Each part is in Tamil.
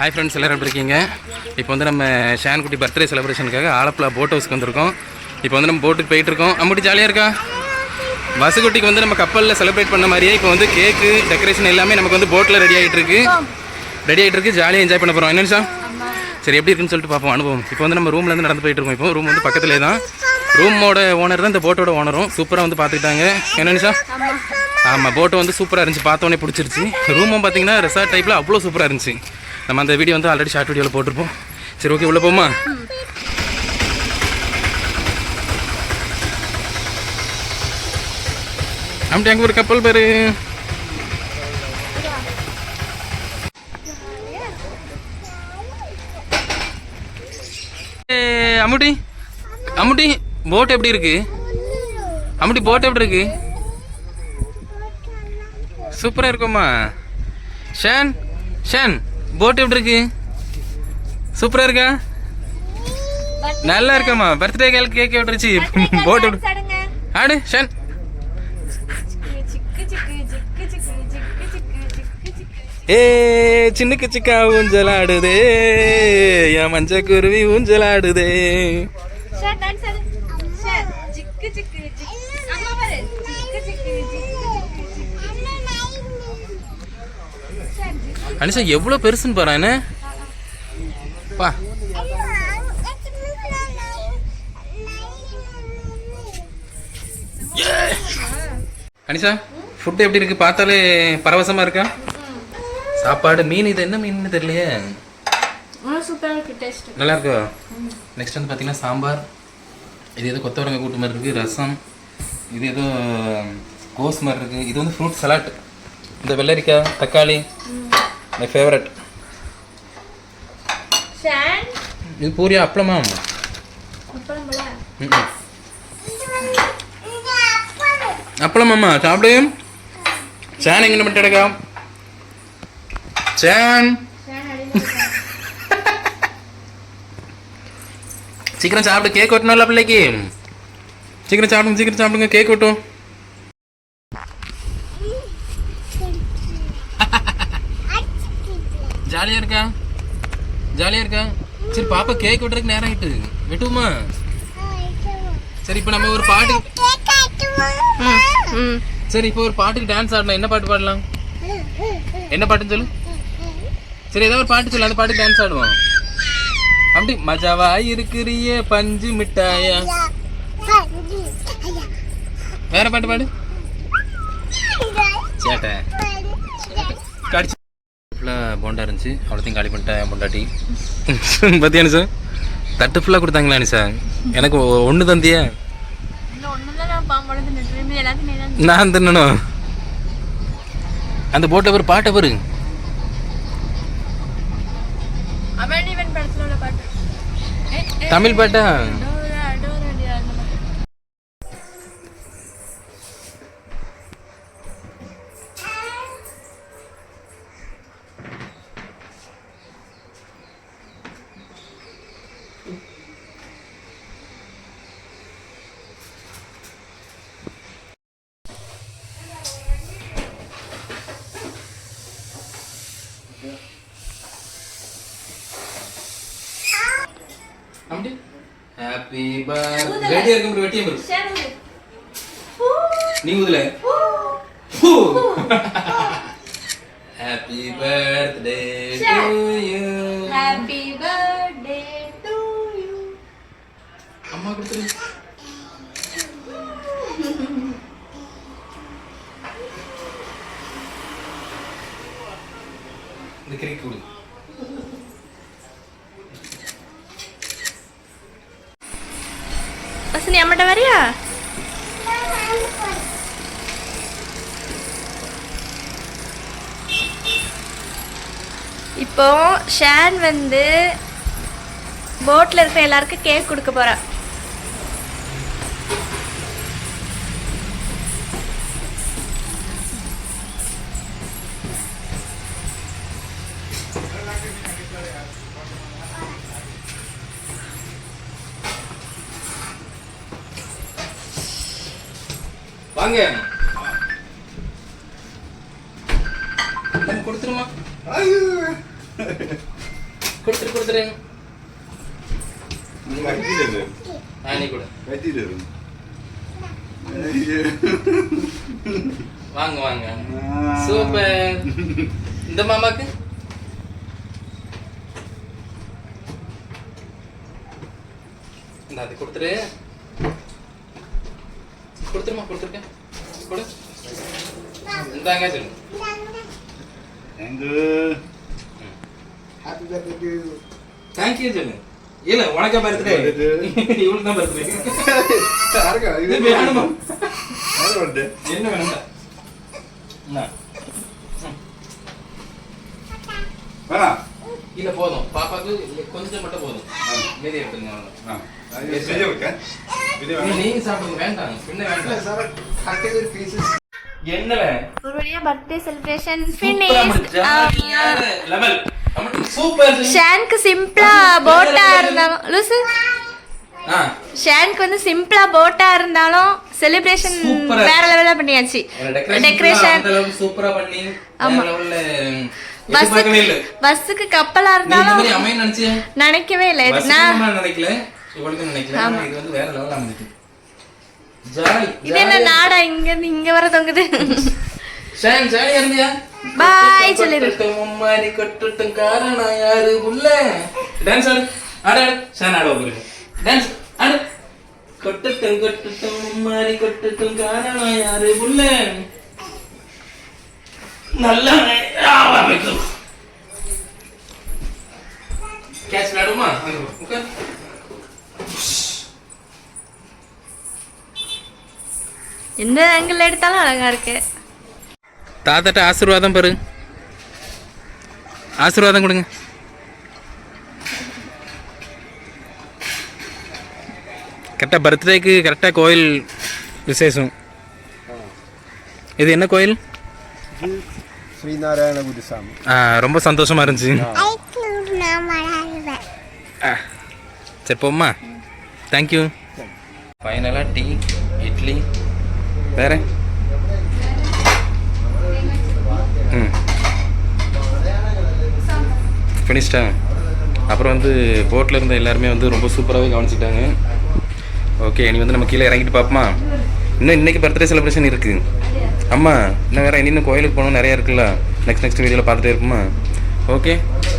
ஹாய் ஃப்ரெண்ட்ஸ் எல்லோரும் எப்படி இருக்கீங்க? இப்போ வந்து நம்ம ஷான்குட்டி பர்த்டே செலிப்ரேஷனுக்காக ஆலப்புழா போட் ஹவுஸ்க்கு வந்திருக்கோம். இப்போ வந்து நம்ம போட்டுக்கு போயிட்டு இருக்கோம். அம்முட்டி ஜாலியாக இருக்கா? வசுகுட்டிக்கு வந்து நம்ம கப்பலில் செலிப்ரேட் பண்ண மாதிரியே இப்போ வந்து கேக்கு டெக்கரேஷன் எல்லாமே நமக்கு வந்து போட்டில் ரெடி ஆகிட்டு இருக்கு ரெடி ஆகிட்டு இருக்கு ஜாலியாக என்ஜாய் பண்ண போகிறோம் என்ன சார்? சரி எப்படி இருக்குன்னு சொல்லிட்டு பார்ப்போம் அனுபவம். இப்போ வந்து நம்ம ரூம்லேருந்து நடந்து போயிட்டு இருக்கோம். இப்போ ரூம் வந்து பக்கத்துலேயே தான். ரூமோட ஓனர் தான் இந்த போட்டோட ஓனரும் சூப்பராக வந்து பார்த்துக்கிட்டாங்க. என்ன சார்? ஆமாம் போட்டு வந்து சூப்பராக இருந்துச்சு. பார்த்தோன்னே பிடிச்சிருச்சு. ரூமும் பார்த்தீங்கன்னா ரெசார்ட் டைப்பில் அவ்வளோ சூப்பராக இருந்துச்சு. நம்ம அந்த வீடியோ வந்து ஆல்ரெடி ஷார்ட் வீடியோவில் போட்டிருப்போம். சரி ஓகே உள்ளே போமா அப்படி அங்கே ஒரு கப்பல் பேர். அம்முட்டி அம்முட்டி போட் எப்படி இருக்கு? அம்முட்டி போட் எப்படி இருக்கு? சூப்பராக இருக்குமா ஷேன் ஷேன். போட் எப்படி இருக்கு? சூப்பராக இருக்கா? நல்லா இருக்கம்மா. பர்த்டே கேக் கேக் விட்டுருச்சு போட் ஆடு ஷேன். ஏ சின்னுக்கு சிக்கா ஊஞ்சலாடுதே. என் மஞ்ச குருவி ஊஞ்சலாடுதே. அனிஷா எவ்வளோ பெருசுன்னு பாரு பா. அனிஷா ஃபுட் எப்படி இருக்கு? பார்த்தாலே பரவசமா இருக்கா? சாப்பாடு மீன் இது என்ன மீன் தெரியலையே. நல்லா இருக்கா? நெக்ஸ்ட் வந்து பார்த்தீங்கன்னா சாம்பார். இது ஏதோ கொத்தவரங்க கூட்டு மாதிரி இருக்குது ரசம். இது ஏதோ கோஸ் மாதிரி இருக்குது இது வந்து ஃப்ரூட் சலாட் இந்த வெள்ளரிக்காய் தக்காளி. ஃபேவரட் ஷான் இது பூரியா அப்பளமா. அப்பளமாம்மா சாப்பிடு. சேன் எங்கே பண்ணிட்டடக்கா சேன் சீக்கிரம் சாப்பிடு கேக் வெட்டணும்ல பிள்ளைக்கு? சீக்கிரம் சாப்பிடுங்க சீக்கிரம் சாப்பிடுங்க கேக் வெட்டும் ஜாலியா இருக்கா ஜாலியா இருக்கா? சரி பாப்பா கேக் வெட்டுறதுக்கு நேரம் ஆயிட்டு வெட்டுமா சரி இப்போ நம்ம ஒரு பாட்டு சரி இப்போ ஒரு பாட்டுக்கு டான்ஸ் ஆடலாம். என்ன பாட்டு பாடலாம்? என்ன பாட்டுன்னு சொல்லு. சரி ஏதோ ஒரு பாட்டு சொல்லு. அந்த பாட்டுக்கு டான்ஸ் ஆடுவோம். அப்படி மஜாவா இருக்கிறியே பஞ்சு மிட்டாயா. வேற பாட்டு பாடு. சேட்டை. போண்டா இருந்துச்சு. அவ்வளோத்தையும் காலி பண்ணிட்டேன் பொண்டாட்டி. பத்தியா அனிசா தட்டு ஃபுல்லாக கொடுத்தாங்களா அனிசா எனக்கு ஒன்று தந்தியா. நான் தின்னணும் அந்த போட்டை பேர். பாட்டை. பேரு தமிழ் பாட்டா டோரா, டோரா, டியா, அந்த பாட்டு. ஹாப்பி பர்த்டே ரெடியா வெட்டியம் இருக்கு ஷான் ஊது. நீ ஊதுல. Happy birthday to you Happy birthday to you. அம்மா கொடுத்துரு. இந்த கிரிக்கு கொடு. இப்போ ஷேன் வந்து போட்டில் இருக்கிற எல்லாருக்கும் கேக் கொடுக்க போகிறேன் வாங்க. கொடுத்துருமா? கொடுத்துரு கொடுத்துரு. வாங்க வாங்க. சூப்பர். இந்த மாமாக்கு? அது கொடுத்துரு. கொடுத்துருமா கொடுத்துருக்கேன். கொடு. இந்தாங்க சொல்லுங்க thank you happy birthday to you thank you சொல்லு இல்ல உனக்கே பர்த்டே இவனுக்கு தான் பர்த்டே யாருக்கு இது வேணுமா யாரு பர்த்டே என்ன வேணும்டா வேணா இல்ல போதும். பாப்பாக்கு கொஞ்சம் மட்டும் போதும். மீதி எடுத்துங்க நீங்க சாப்பிடுங்க வேண்டாம். பின்ன வேண்டாம். சார் பீசஸ் என்னல பர்த்டே செலிப்ரேஷன் சூப்பர் ஷானுக்கு சிம்பிளா போட்டா இருந்தாலும் லூசு. ஷானுக்கு வந்து சிம்பிளா போட்டா இருந்தாலும் செலிப்ரேஷன். வேற லெவல்ல பண்ணியாச்சு. டெக்கரேஷன் சூப்பரா பண்ணி ஆமா. பஸ்ஸுக்கு பஸ்ஸுக்கு கப்பலா இருந்தாலும் நினைக்கவே இல்லை. நான் நான் நினைக்கல. இவளுக்கு நினைக்கல. ஆனா இது வந்து வேற லெவல்ல அமைஞ்சிட்டு ஜாலி இது என்ன நாடா? இங்க இங்க வர தொங்குது. ஷான் ஜாலியா இருந்தியா பாய் சொல்லிரு மும்மாரி கொட்டுட்டும் காரணம் யாரு உள்ள? டான்ஸ் ஆடு ஆடு ஷான் ஆட உங்களுக்கு டான்ஸ் ஆடு. கொட்டுட்டும் கொட்டுட்டும் மும்மாரி கொட்டுட்டும் காரணம் யாரு உள்ள? நல்லா கேட்ச் விளையாடுமா? அங்க போ, உட்கார் எந்த ஆங்கிள் எடுத்தாலும் அழகாக இருக்கு. தாத்தாட்ட ஆசீர்வாதம் பாரு ஆசீர்வாதம் கொடுங்க. கரெக்டாக பர்த்டேக்கு கரெக்டாக கோயில் விசேஷம். இது என்ன கோயில்? ஸ்ரீநாராயண குருசாமி ரொம்ப சந்தோஷமாக இருந்துச்சு. சரி போம்மா. தேங்க்யூ ஃபைனலாக டீ இட்லி வேற? ம். அப்புறம் வந்து போட்டில் இருந்த எல்லாருமே வந்து ரொம்ப சூப்பராகவே கவனிச்சிட்டாங்க ஓகே இனி வந்து நம்ம கீழே இறங்கிட்டு பார்ப்போமா? இன்னும் இன்னைக்கு பர்த்டே செலிப்ரேஷன் இருக்குது ஆமாம் இன்னும் வேறு இன்னும் கோயிலுக்கு போகணும் நிறையா இருக்குல்ல? நெக்ஸ்ட் நெக்ஸ்ட் வீடியோவில் பார்த்துட்டே இருப்போமா? ஓகே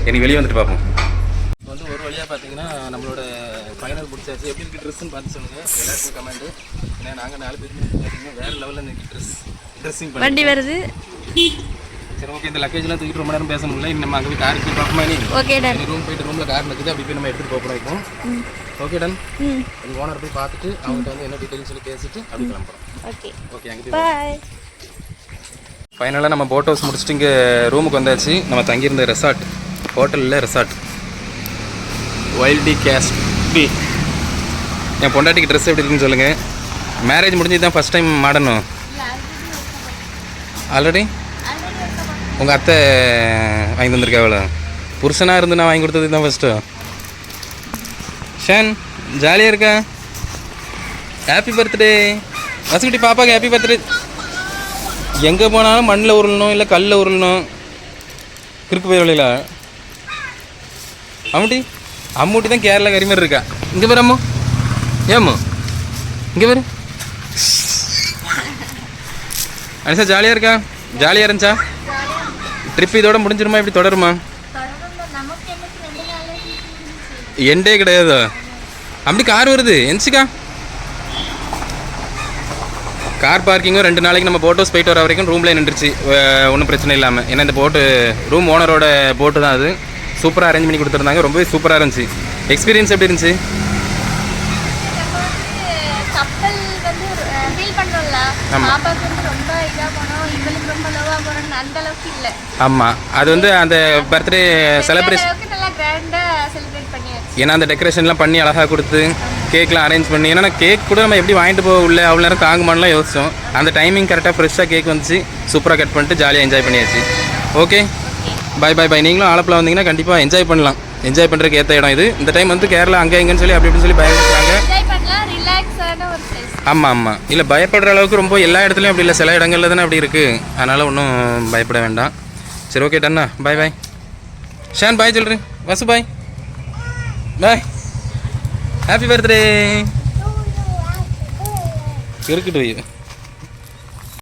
இனி வெளியே வந்துட்டு பார்ப்போம். வந்து ஒரு வழியாக பார்த்தீங்கன்னா நம்மளோட ஃபைனல் முடிச்சாச்சு எப்படி இருக்கு ட்ரெஸ்ஸுன்னு பார்த்து சொல்லுங்கள் எல்லாருக்கும் கமெண்ட் ஏன்னா நாங்கள் நாலு பேருமே பார்த்தீங்கன்னா வேறு லெவலில் இன்றைக்கி ட்ரெஸ் ட்ரெஸ்ஸிங் வண்டி வருது. சரி ஓகே இந்த லக்கேஜ்லாம் தூக்கிட்டு ரொம்ப நேரம் பேச முடியல. இன்னும் நம்ம அங்கே போய் காருக்கு பார்ப்போமா நீ ஓகே டன் ரூம் போயிட்டு ரூமில் கார் இருக்குது அப்படி போய் நம்ம எடுத்துகிட்டு போகிறோம் இப்போ. ஓகே டன் ம். ஓனர் போய் பார்த்துட்டு அவங்ககிட்ட வந்து என்ன டீட்டெயில்ஸ் சொல்லி பேசிட்டு அப்படி கிளம்புறோம். ஓகே ஓகே அங்கே போய் ஃபைனலாக நம்ம போட் ஹவுஸ் முடிச்சுட்டு இங்கே ரூமுக்கு வந்தாச்சு. நம்ம தங்கியிருந்த ரெசார்ட் ஹோட்டலில் ரெசார்ட் வைல்டி கேஸ் பி என் பொண்டாட்டிக்கு ட்ரெஸ் எப்படி இருக்குன்னு சொல்லுங்கள் மேரேஜ் முடிஞ்சு தான் ஃபஸ்ட் டைம் மாடணும் ஆல்ரெடி உங்கள் அத்தை வாங்கி தந்திருக்கா அவ்வளோ புருஷனாக இருந்து நான் வாங்கி கொடுத்தது தான் ஃபஸ்ட்டு ஷான் ஜாலியாக இருக்கா? ஹாப்பி பர்த்டே வசுக்குட்டி பாப்பாக்கு ஹாப்பி பர்த்டே எங்கே போனாலும் மண்ணில் உருளணும் இல்லை கல்லில் உருளணும். கிறுக்கு போய் வழியில். அம்முட்டி அம்முட்டி தான் கேரளா கறி மாதிரி இருக்கா. இங்கே பேர் அம்மு. ஏம்மா? இங்கே பேர். அனிசா ஜாலியாக இருக்கா? ஜாலியாக இருந்துச்சா? ட்ரிப் இதோட முடிஞ்சிருமா? இப்படி தொடருமா? எண்டே கிடையாது? அப்படி கார் வருது. எந்திச்சிக்கா கார் பார்க்கிங்கும் ரெண்டு நாளைக்கு நம்ம போட் ஹவுஸ் போயிட்டு வர வரைக்கும் ரூம்லேயே நின்றுச்சு. ஒன்றும் பிரச்சனை இல்லாமல் ஏன்னா இந்த போட்டு ரூம் ஓனரோட போட்டு தான் அது. சூப்பராக அரேஞ்ச் பண்ணி கொடுத்துருந்தாங்க. ரொம்பவே சூப்பராக இருந்துச்சு. எக்ஸ்பீரியன்ஸ் எப்படி இருந்துச்சு கப்பல் வந்து ஃபீல் பண்றோம்ல ஆமா. பாப்பாக்கு வந்து ரொம்ப இதா போனோம். இவளுக்கு ரொம்ப லோவா போனோம் அந்த அளவுக்கு இல்ல. ஆமாம் அது வந்து அந்த பர்த்டே செலிப்ரேஷன் நல்லா கிராண்டா செலிப்ரேட் பண்ணியாச்சு. ஏன்னா அந்த டெக்கரேஷன்லாம் பண்ணி அழகாக கொடுத்து கேக்லாம் அரேஞ்ச் பண்ணி ஏன்னா கேக் கூட நம்ம எப்படி வாங்கிட்டு போக உள்ள அவ்வளோ நேரம் தாங்குமான்லாம் யோசிச்சோம். அந்த டைமிங் கரெக்டாக ஃப்ரெஷ்ஷாக கேக் வந்துச்சு. சூப்பராக கட் பண்ணிட்டு ஜாலியாக என்ஜாய் பண்ணியாச்சு. ஓகே பை பை பை நீங்களும் ஆலப்பில் வந்தீங்கன்னா கண்டிப்பாக என்ஜாய் பண்ணலாம். என்ஜாய் பண்ணுறதுக்கு ஏற்ற இடம் இது. இந்த டைம் வந்து கேரளா அங்கே இங்கேன்னு சொல்லி அப்படி இப்படின்னு சொல்லி பயன்படுத்துறாங்க என்ஜாய் பண்ணலாம் ரிலாக்ஸான ஒரு பிளேஸ் ஆமாம் ஆமாம் இல்லை பயப்படுற அளவுக்கு ரொம்ப எல்லா இடத்துலையும் அப்படி இல்லை. சில இடங்கள்ல தானே அப்படி இருக்குது அதனால் ஒன்றும் பயப்பட வேண்டாம். சரி ஓகே டன்னா பாய் பாய் ஷான் பாய் சொல்கிறேன் வசு பாய் பாய் ஹாப்பி பர்த்டே இருக்கட்டும்